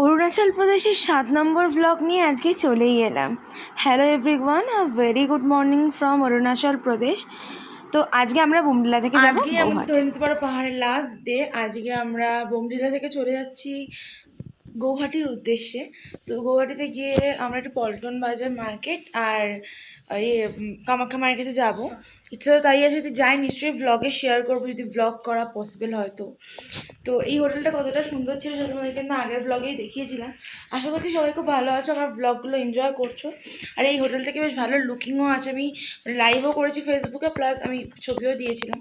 অরুণাচল প্রদেশের সাত নম্বর ব্লক নিয়ে আজকে চলেই এলাম। Hello everyone uh very good morning from Arunachal Pradesh. তো আজকে আমরা বোমডিলা থেকে যাব আজকে আমরা। ধরে নিতে পারো পাহাড়ের লাস্ট ডে আজকে আমরা বোমডিলা থেকে চলে যাচ্ছি গৌহাটির উদ্দেশ্যে। সো গৌহাটিতে গিয়ে আমরা একটু পল্টন বাজার মার্কেট আর ইয়ে কামাখ্যা মার্কেটে যাব। ইচ্ছা তাই আছে যদি যাই নিশ্চয়ই ব্লগে শেয়ার করব, যদি ব্লগ করা পসিবল হয় তো এই হোটেলটা কতটা সুন্দর ছিল সেটা তোমাদেরকে কিন্তু আগের ব্লগেই দেখিয়েছিলাম। আশা করছি সবাই খুব ভালো আছো, আমার ব্লগগুলো এনজয় করছ। আর এই হোটেল থেকে বেশ ভালো লুকিংও আছে। আমি লাইভও করেছি ফেসবুকে প্লাস আমি ছবিও দিয়েছিলাম।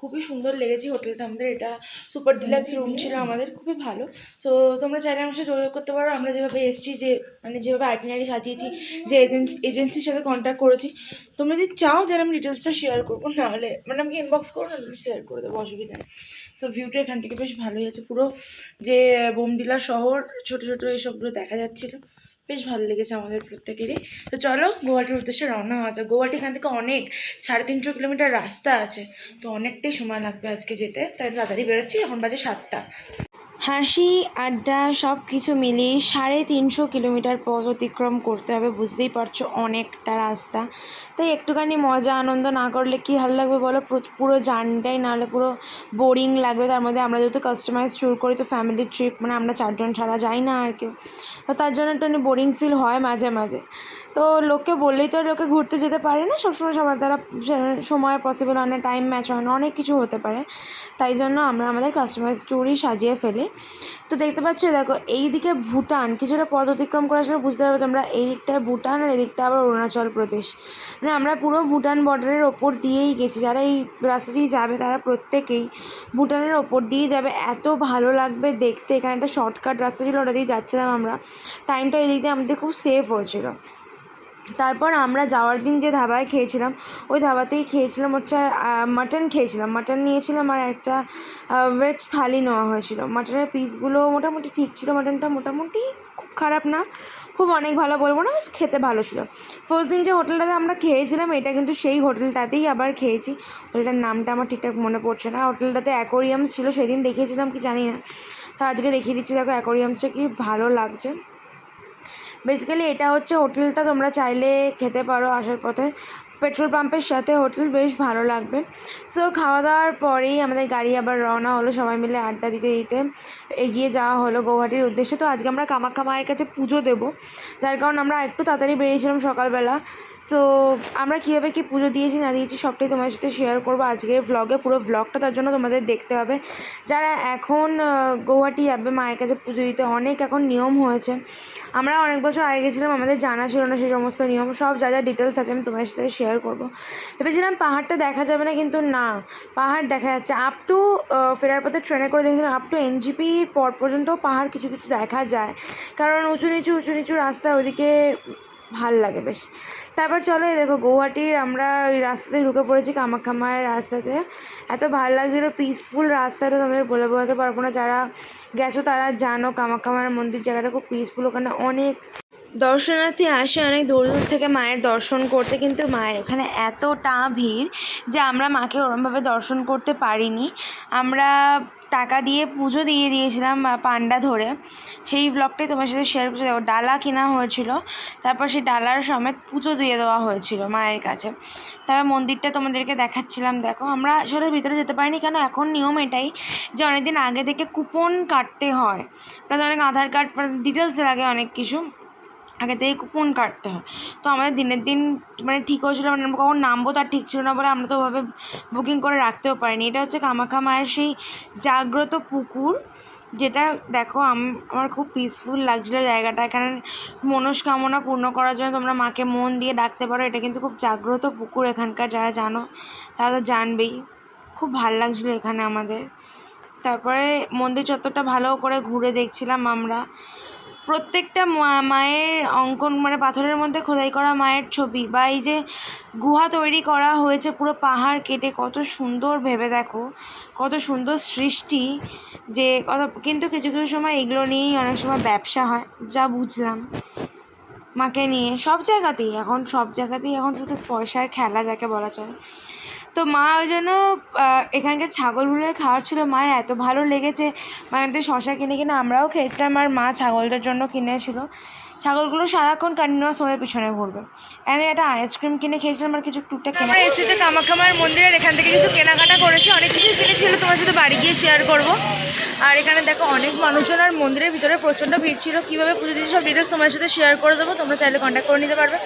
খুবই সুন্দর লেগেছে হোটেলটা আমাদের। এটা সুপার ডিলাক্স রুম ছিল আমাদের খুবই ভালো। সো তোমরা চাইলে আমার সাথে যোগাযোগ করতে পারো। আমরা যেভাবে এসেছি যে মানে যেভাবে আইটিনারি সাজিয়েছি যে এজেন্সির সাথে কন্ট্যাক্ট করেছি তোমরা যদি চাও তাহলে আমি ডিটেলসটা শেয়ার করব। নাহলে মানে আমাকে ইনবক্স করো না আমি শেয়ার করে দেবো অসুবিধা নেই। সো ভিউটা এখান থেকে বেশ ভালোই আছে। পুরো যে বোমডিলা শহর ছোটো ছোটো এইসবগুলো দেখা যাচ্ছিল। বেশ ভালো লেগেছে আমাদের প্রত্যেকেরই। তো চলো, গোয়াটির উদ্দেশ্যে রওনা হওয়া যায় গোয়াটি এখান থেকে অনেক, সাড়ে তিনশো কিলোমিটার রাস্তা আছে। তো অনেকটাই সময় লাগবে আজকে যেতে। তাই তাড়াতাড়ি বেরোচ্ছি, এখন বাজে সাতটা। হাসি, আড্ডা সব কিছু মিলিয়ে সাড়ে তিনশো কিলোমিটার পথ অতিক্রম করতে হবে, বুঝতেই পারছ অনেকটা রাস্তা। তাই একটুখানি মজা, আনন্দ না করলে কি ভালো লাগবে বলো? পুরো- জার্নিটাই নাহলে পুরো বোরিং লাগবে। তার মধ্যে আমরা যেহেতু কাস্টমাইজ ট্যুর করি, তো ফ্যামিলি ট্রিপ মানে আমরা চারজন ছাড়া যাই না আর কেউ। তো তার জন্য একটু বোরিং ফিল হয় মাঝে মাঝে। তো লোককে বললেই তো আর লোকে ঘুরতে যেতে পারে না। সবসময় সবার দ্বারা সময় পসিবল হয় না টাইম ম্যাচ হয় না, অনেক কিছু হতে পারে। তাই জন্য আমরা আমাদের কাস্টমাইজ ট্যুরই সাজিয়ে ফেলি। তো দেখতে পাচ্ছ, দেখো এই দিকে ভুটান, কিছুটা পথ অতিক্রম করে আসলে বুঝতে পারবে তোমরা এই দিকটায় ভুটান আর এদিকটা আবার অরুণাচল প্রদেশ। মানে আমরা পুরো ভুটান বর্ডারের ওপর দিয়েই গেছি, যারা এই রাস্তা দিয়ে যাবে তারা প্রত্যেকেই ভুটানের ওপর দিয়ে যাবে। এত ভালো লাগবে দেখতে, এখানে একটা শর্টকাট রাস্তা ছিল, ওটা দিয়ে যাচ্ছিলাম আমরা। টাইমটা এই দিক দিয়ে আমাদের খুব সেফ হয়েছিল। তারপর আমরা যাওয়ার দিন যে ধাবায় খেয়েছিলাম, ওই ধাবাতেই খেয়েছিলাম হচ্ছে মাটন খেয়েছিলাম। মাটন নিয়েছিলাম আর একটা ভেজ থালি নেওয়া হয়েছিল। মাটনের পিসগুলো মোটামুটি ঠিক ছিল। মাটনটা মোটামুটি খুব খারাপ না, খুব অনেক ভালো বলব না খেতে ভালো ছিল। ফার্স্ট দিন যে হোটেলটাতে আমরা খেয়েছিলাম, এটা কিন্তু সেই হোটেলটাতেই আবার খেয়েছি। হোটেলটার নামটা আমার ঠিকঠাক মনে পড়ছে না। হোটেলটাতে অ্যাকোরিয়ামস ছিল, সেদিন দেখিয়েছিলাম কি জানি না। তো আজকে দেখিয়ে দিচ্ছি। দেখো অ্যাকোরিয়ামসে কি ভালো লাগছে। বেসিক্যালি এটা হচ্ছে হোটেলটা তোমরা চাইলে খেতে পারো আসার পথে। পেট্রোল পাম্পের সাথে হোটেল বেশ ভালো লাগবে। সো খাওয়া দাওয়ার পরেই আমাদের গাড়ি আবার রওনা হলো সবাই মিলে আড্ডা দিতে দিতে। এগিয়ে যাওয়া হলো গৌহাটির উদ্দেশ্যে। তো আজকে আমরা কামাখ্যা মায়ের কাছে পুজো দেবো। যার কারণ আমরা একটু তাড়াতাড়ি বেরিয়েছিলাম সকালবেলা। তো আমরা কীভাবে কী পুজো দিয়েছি না দিয়েছি সবটাই তোমাদের সাথে শেয়ার করব আজকের ভ্লগে পুরো ভ্লগটা তার জন্য তোমাদের দেখতে হবে। যারা এখন গৌহাটি যাবে মায়ের কাছে পুজো দিতে অনেক এখন নিয়ম হয়েছে। আমরা অনেক বছর আগে গেছিলাম, আমাদের জানা ছিল না সেই সমস্ত নিয়ম। সব যা যা ডিটেলস আছে আমি তোমাদের সাথে শেয়ার করব। ভেবেছিলাম পাহাড়টা দেখা যাবে না, কিন্তু না, পাহাড় দেখা যাচ্ছে। আপ টু ফেরার পথে ট্রেনে করে দেখেছিলাম আপ টু এনজিপির পর পর্যন্ত পাহাড় কিছু কিছু দেখা যায়। কারণ উঁচু নিচু উঁচু নিচু রাস্তা ওদিকে ভালো লাগে বেশ। তারপর চলো এই দেখো গৌহাটির আমরা ওই রাস্তাতে ঢুকে পড়েছি কামাখ্যা মায়ের রাস্তাতে। এত ভালো লাগছিল পিসফুল রাস্তাটা তোমাদের বলে বোঝাতে পারব না। যারা গেছো তারা জানো কামাখ্যা মায়ের মন্দির জায়গাটা খুব পিসফুল ওখানে অনেক দর্শনার্থী আসে অনেক দূর দূর থেকে মায়ের দর্শন করতে, কিন্তু মায়ের ওখানে এতটা ভিড় যে আমরা মাকে ওরমভাবে দর্শন করতে পারিনি। আমরা টাকা দিয়ে পুজো দিয়ে দিয়েছিলাম পান্ডা ধরে। সেই ব্লগটাই তোমার সাথে শেয়ার করতে যাব ডালা কেনা হয়েছিল, তারপর সেই ডালার সমেত পুজো দিয়ে দেওয়া হয়েছিল মায়ের কাছে। তারপর মন্দিরটা তোমাদেরকে দেখাচ্ছিলাম। দেখো, আমরা আসলে ভিতরে যেতে পারিনি, কেন এখন নিয়ম এটাই যে অনেকদিন আগে থেকে কুপন কাটতে হয়। প্লাস অনেক আধার কার্ড ডিটেলস লাগে অনেক কিছু। আগে থেকে কুপন কাটতে হয়। তো আমাদের দিনের দিন মানে ঠিক হয়েছিল মানে আমরা কখন নামবো তার ঠিক ছিল না বলে আমরা তো ওভাবে বুকিং করে রাখতেও পারিনি। এটা হচ্ছে কামাখ্যা মায়ের সেই জাগ্রত পুকুর, যেটা দেখো আম- আমার খুব পিসফুল লাগছিল জায়গাটা। এখানে মনস্কামনা পূর্ণ করার জন্য তোমরা মাকে মন দিয়ে ডাকতে পারো। এটা কিন্তু খুব জাগ্রত পুকুর এখানকার, যারা জানো তারা তো জানবেই। খুব ভালো লাগছিল এখানে আমাদের। তারপরে মন্দির চত্বরটা ভালো করে ঘুরে দেখছিলাম আমরা। প্রত্যেকটা মায়ের অঙ্কন মানে পাথরের মধ্যে খোদাই করা মায়ের ছবি বা এই যে গুহা তৈরি করা হয়েছে পুরো পাহাড় কেটে, কত সুন্দর ভেবে দেখো, কত সুন্দর সৃষ্টি যে কত, কিন্তু কিছু কিছু সময় এগুলো নিয়েই অনেক সময় ব্যবসা হয়, যা বুঝলাম। মাকে নিয়ে সব জায়গাতেই এখন, সব জায়গাতেই এখন শুধু পয়সার খেলা যাকে বলা চলে। তো মা জন্য এখানকার ছাগলগুলো খাওয়ার ছিল, মায়ের এত ভালো লেগেছে। মায়ের শশা কিনে কিনে আমরাও খেয়েছিলাম আর মা ছাগলটার জন্য কিনেছিল। ছাগলগুলো সারাক্ষণ কন্টিনিউয়াস হয়ে পিছনে ঘুরবে। এখানে একটা আইসক্রিম কিনে খেয়েছিলাম আর কিছু টুকটাক কেনা এসেছি কামাখ্যামার মন্দিরের, এখান থেকে কিছু কেনাকাটা করেছি। অনেক কিছু কিনেছিল, তোমার সাথে বাড়ি গিয়ে শেয়ার করব। আর এখানে দেখো অনেক মানুষজন আর মন্দিরের ভিতরে প্রচণ্ড ভিড় ছিল। কীভাবে পুজো দিয়েছি সব ডিটেলস তোমার সাথে শেয়ার করে দেবো। তোমরা চাইলে কন্ট্যাক্ট করে নিতে পারবে।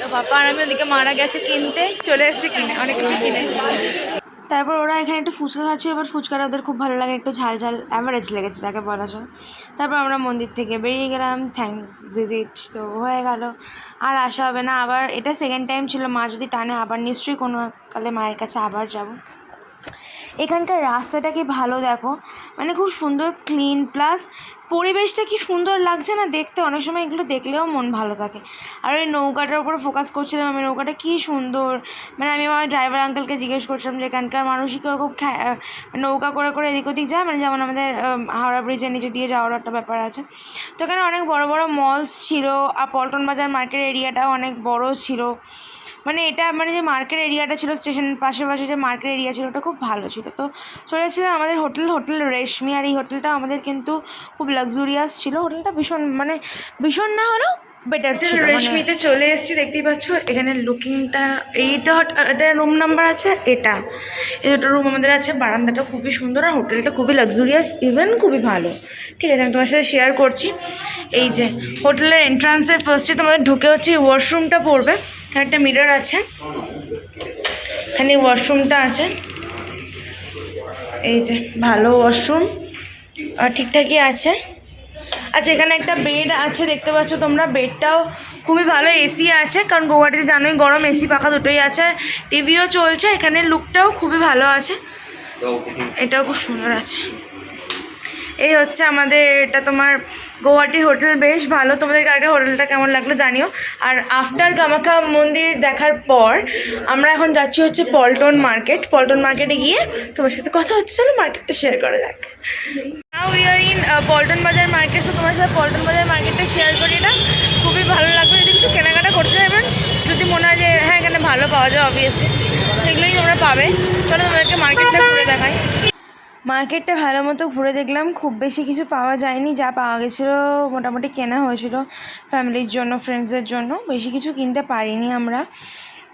তো আর আমি ওদিকে মারা গেছে কিনতে, চলে এসেছি কিনে, অনেক কিনেছি। তারপর ওরা এখানে একটু ফুচকা খাচ্ছিল এবার ফুচকাটা ওদের খুব ভালো লাগে, একটু ঝাল ঝাল অ্যাভারেজ লেগেছে তাকে বলা চলে তারপর আমরা মন্দির থেকে বেরিয়ে গেলাম থ্যাংকস ভিজিট তো হয়ে গেল। আর আসা হবে না, আবার এটা সেকেন্ড টাইম ছিল, মা যদি টানে, আবার নিশ্চয়ই কোনো কালে মায়ের কাছে আবার যাব। এখানকার রাস্তাটা কি ভালো দেখো? মানে খুব সুন্দর ক্লিন প্লাস পরিবেশটা কি সুন্দর লাগছে না দেখতে? অনেক সময় এগুলো দেখলেও মন ভালো থাকে। আর ওই নৌকাটার উপরে ফোকাস করছিলাম আমি নৌকাটা কি সুন্দর। মানে আমি আমার ড্রাইভার আঙ্কেলকে জিজ্ঞেস করছিলাম যে এখানকার মানুষই কীরকম খা- আহ, নৌকা করে করে এদিক ওদিক যায়? মানে যেমন আমাদের হাওড়া ব্রিজের নিচে দিয়ে যাওয়ার একটা ব্যাপার আছে। তো এখানে অনেক বড় বড় মলস ছিল। আর পল্টন বাজার মার্কেট এরিয়াটাও অনেক বড় ছিল। মানে এটা মানে যে মার্কেট এরিয়াটা ছিল স্টেশনের পাশে পাশে যে মার্কেট এরিয়া ছিল ওটা খুব ভালো ছিল। তো চলে এসেছিলাম আমাদের হোটেল হোটেল রেশমি আর এই হোটেলটা আমাদের কিন্তু খুব লাক্সুরিয়াস ছিল। হোটেলটা ভীষণ মানে ভীষণ না হলেও বেটার হোটেল ছিল মানে- রেশমিতে চলে এসেছি দেখতেই পাচ্ছ এখানে লুকিংটা এইটা এটা রুম নাম্বার আছে এটা। এই দুটো রুম আমাদের আছে বারান্দাটা খুবই সুন্দর আর হোটেলটা খুবই লাক্সুরিয়াস ইভেন খুবই ভালো। ঠিক আছে আমি তোমার সাথে শেয়ার করছি। এই যে হোটেলের এন্ট্রান্সের ফার্স্টে তোমাদের ঢুকে হচ্ছে ওয়াশরুমটা পড়বে। একটা মিরর আছে। এখানে ওয়াশরুমটা আছে। এই যে, ভালো ওয়াশরুম। আর ঠিকঠাকই আছে। আচ্ছা এখানে একটা বেড আছে, দেখতে পাচ্ছ তোমরা। বেডটাও খুবই ভালো, এসি আছে, কারণ গৌহাটিতে জানোই গরম, এসি পাখা দুটোই আছে। টিভিও চলছে, এখানে লুকটাও খুবই ভালো আছে। এটাও খুব সুন্দর আছে। এই হচ্ছে আমাদের এটা তোমার গৌহাটি হোটেল, বেশ ভালো। তোমাদের কালকে হোটেলটা কেমন লাগল জানিও। আর আফটার কামাখ্যা মন্দির দেখার পর আমরা এখন যাচ্ছি হচ্ছে পল্টন মার্কেট। পল্টন মার্কেটে গিয়ে তোমার সাথে কথা হচ্ছে। চলো মার্কেটটা শেয়ার করা যাক। Now we are in Paltan Bazar market. তো তোমার সাথে পল্টন বাজার মার্কেটটা শেয়ার করি না খুবই ভালো লাগবে যদি কিছু কেনাকাটা করতে যাবেন, যদি মনে হয় যে হ্যাঁ এখানে ভালো পাওয়া যায় অবভিয়াসলি সেগুলোই তোমরা পাবে। চলো তোমাদেরকে মার্কেটটা ঘুরে দেখাই। মার্কেটটা ভালো মতো ঘুরে দেখলাম। খুব বেশি কিছু পাওয়া যায়নি, যা পাওয়া গেছিল মোটামুটি কেনা হয়েছিল ফ্যামিলির জন্য ফ্রেন্ডসদের জন্য। বেশি কিছু কিনতে পারিনি আমরা।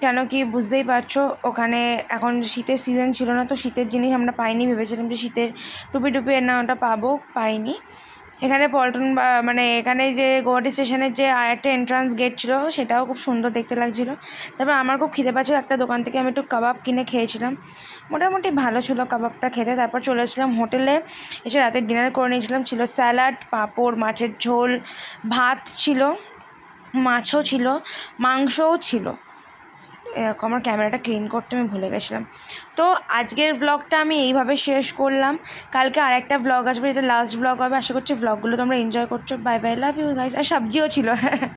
কেন কি বুঝতেই পারছ, ওখানে এখন শীতের সিজন ছিল না, তো শীতের জিনিস আমরা পাইনি। ভেবেছিলাম যে শীতের টুপি টুপি না ওটা পাবো, পাইনি। এখানে পল্টন বা- মানে এখানে যে গুয়াহাটি স্টেশনের যে আর একটা এন্ট্রান্স গেট ছিল, সেটাও খুব সুন্দর দেখতে লাগছিল। তারপর আমার খুব খিদে পাচ্ছিল, একটা দোকান থেকে আমি একটু কাবাব কিনে খেয়েছিলাম। মোটামুটি ভালো ছিল কাবাবটা খেতে। তারপর চলে এসেছিলাম হোটেলে। এসে রাতে ডিনার করে নিয়েছিলাম। ছিল স্যালাড পাঁপড়, মাছের ঝোল, ভাত ছিল, মাছও ছিল, মাংসও ছিল। এরকম আমার ক্যামেরাটা ক্লিন করতে আমি ভুলে গেছিলাম। তো আজকের ব্লগটা আমি এইভাবে শেষ করলাম। কালকে আর একটা ব্লগ আসবে যেটা লাস্ট ব্লগ হবে। আশা করছি ব্লগগুলো তোমরা এনজয় করছ। Bye bye love you guys আর সবজিও ছিল।